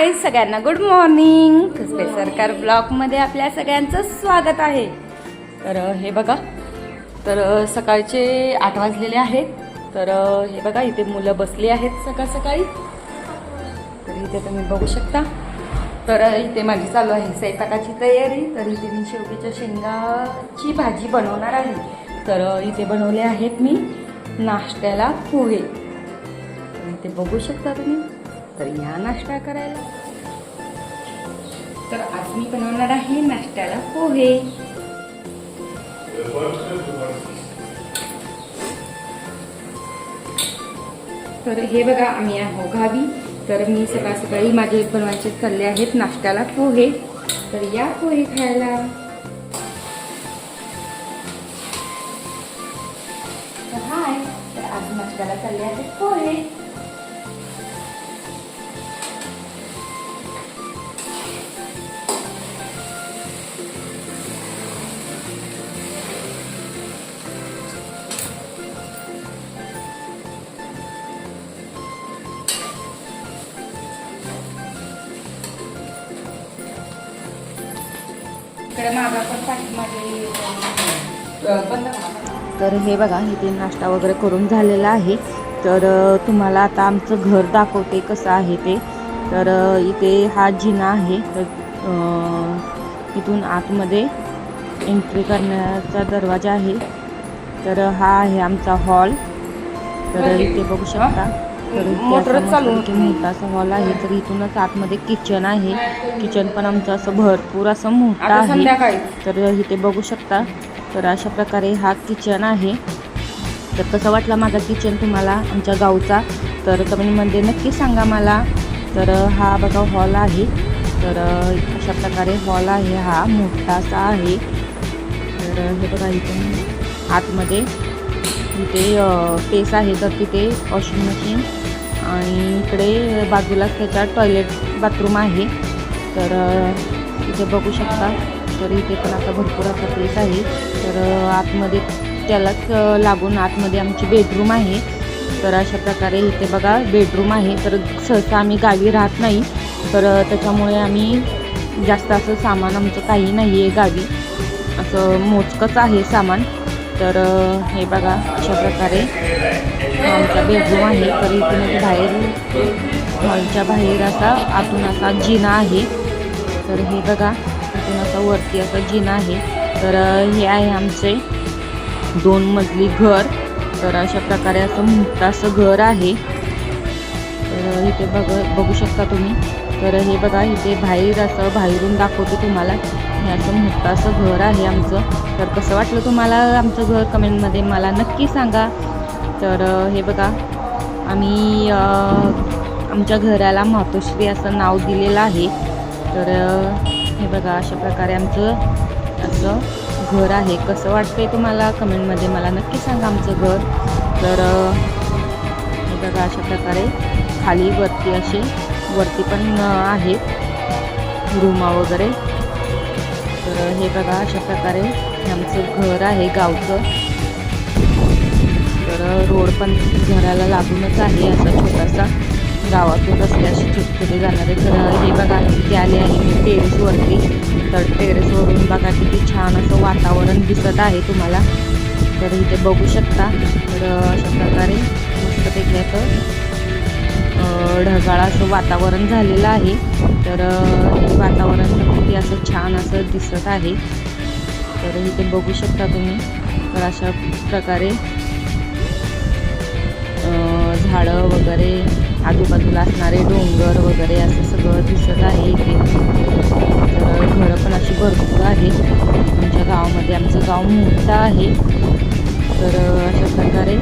हाय सगळ्यांना good morning खुसबे सरकार ब्लॉगमध्ये आपल्या सगळ्यांचं स्वागत आहे. तर हे बघा. तर सकाळचे आठ वाजलेले आहेत. तर हे बघा इथे मुलं बसली आहेत सकाळ सकाळी. तर इथे तुम्ही बघू शकता. तर इथे माझी चालू आहे स्वयंपाकाची तयारी. तर इथे मी शेवटीच्या शेंगाची भाजी बनवणार आहे. तर इथे बनवले आहेत मी नाश्त्याला पोहे तर इथे बघू शकता तुम्ही. तर या नाश्ता करायला. तर आज मी बनवणार आहे नाश्त्याला पोहे. तर हे बघा आम्ही आहो गावी. तर मी सकाळ सकाळी माझे बनवायचे चालले आहेत नाश्त्याला पोहे. तर या पोहे खायला. तर हाय तर आज नाश्त्याला चालले आहेत पोहे. इकडे माझा पण पाठीमागे अ, बंद करा. तर हे बघा इथे नाश्ता वगैरे करून झालेला आहे. तर तुम्हाला आता आमचं घर दाखवते कसं आहे ते. तर इथे हा जिना आहे. तर इथून आतमध्ये एंट्री करण्याचा दरवाजा आहे. तर हा आहे आमचा हॉल तर इथे बघू शकता. तर इथे मोटरच असा चालू मस्तपैकी मोठा असा हॉल आहे. तर इथूनच आतमध्ये किचन आहे. किचन पण आमचं असं भरपूर असं मोठं आहे. तर इथे बघू शकता. तर अशा प्रकारे हा किचन आहे. तर कसं वाटला माझा किचन तुम्हाला आमच्या गावचा? तर कमेंटमध्ये नक्की सांगा मला. तर हा बघा हॉल आहे. तर अशा प्रकारे हॉल आहे. हा मोठासा आहे. तर हे बघा इथे आतमध्ये. इथे पेस आहे. तर तिथे वॉशिंग मशीन आणि इकडे बाजूलाच त्याच्या टॉयलेट बाथरूम आहे. तर इथे बघू शकता. तर इथे पण आता भरपूर असा प्लेस आहे. तर आतमध्ये त्यालाच लागून आतमध्ये आमची बेडरूम आहे. तर अशा प्रकारे इथे बघा बेडरूम आहे. तर सहसा आम्ही गावी राहत नाही. तर त्याच्यामुळे आम्ही जास्त असं सामान आमचं काही नाही आहे गावी. असं मोजकंच आहे सामान. तर हे बघा अशा प्रकारे हॉलचा बेडरूम आहे. तर इथून एक बाहेर हॉलच्या बाहेर असा आतून असा जिना आहे. तर हे बघा इथून असा वरती असा जिना आहे. तर हे आहे आमचे दोन मजली घर. तर अशा प्रकारे असं मोठं असं घर आहे. तर इथे बघ बघू शकता तुम्ही. तर हे बघा इथे बाहेर असं बाहेरून दाखवते तुम्हाला. हे असं मोठं असं घर आहे आमचं. तर कसं वाटलं तुम्हाला आमचं घर? कमेंटमध्ये मला नक्की सांगा. तर हे बघा आम्ही आमच्या घराला मातोश्री असं नाव दिलेलं आहे. तर हे बघा अशा प्रकारे आमचं असं घर आहे. कसं वाटतंय तुम्हाला? कमेंटमध्ये मला नक्की सांगा आमचं घर. तर हे बघा अशा प्रकारे खाली वरती असे वरती पण आहे. आहेत वगैरे. तर हे बघा अशा प्रकारे आमचं घर आहे गावचं. तर रोड पण घराला लागूनच आहे असा छोटासा गावातून रस्त्याशी छोटे जाणारे. तर हे बघा किती आले आहे मी टेरेसवरती तर टेरेसवरून बघा किती छान असं वातावरण दिसत आहे तुम्हाला. तर इथे बघू शकता. तर अशा प्रकारे मस्त असं ढगाळ असं वातावरण झालेलं आहे. तर हे वातावरण किती असं छान असं दिसत आहे. तर इथे बघू शकता तुम्ही तर अशा प्रकारे झाडं वगैरे आजूबाजूला असणारे डोंगर वगैरे असं सगळं दिसत आहे इथे. तर घरं पण अशी भरपूर आहेत. आमच्या गावामध्ये आमचं गाव मोठं आहे. तर अशा प्रकारे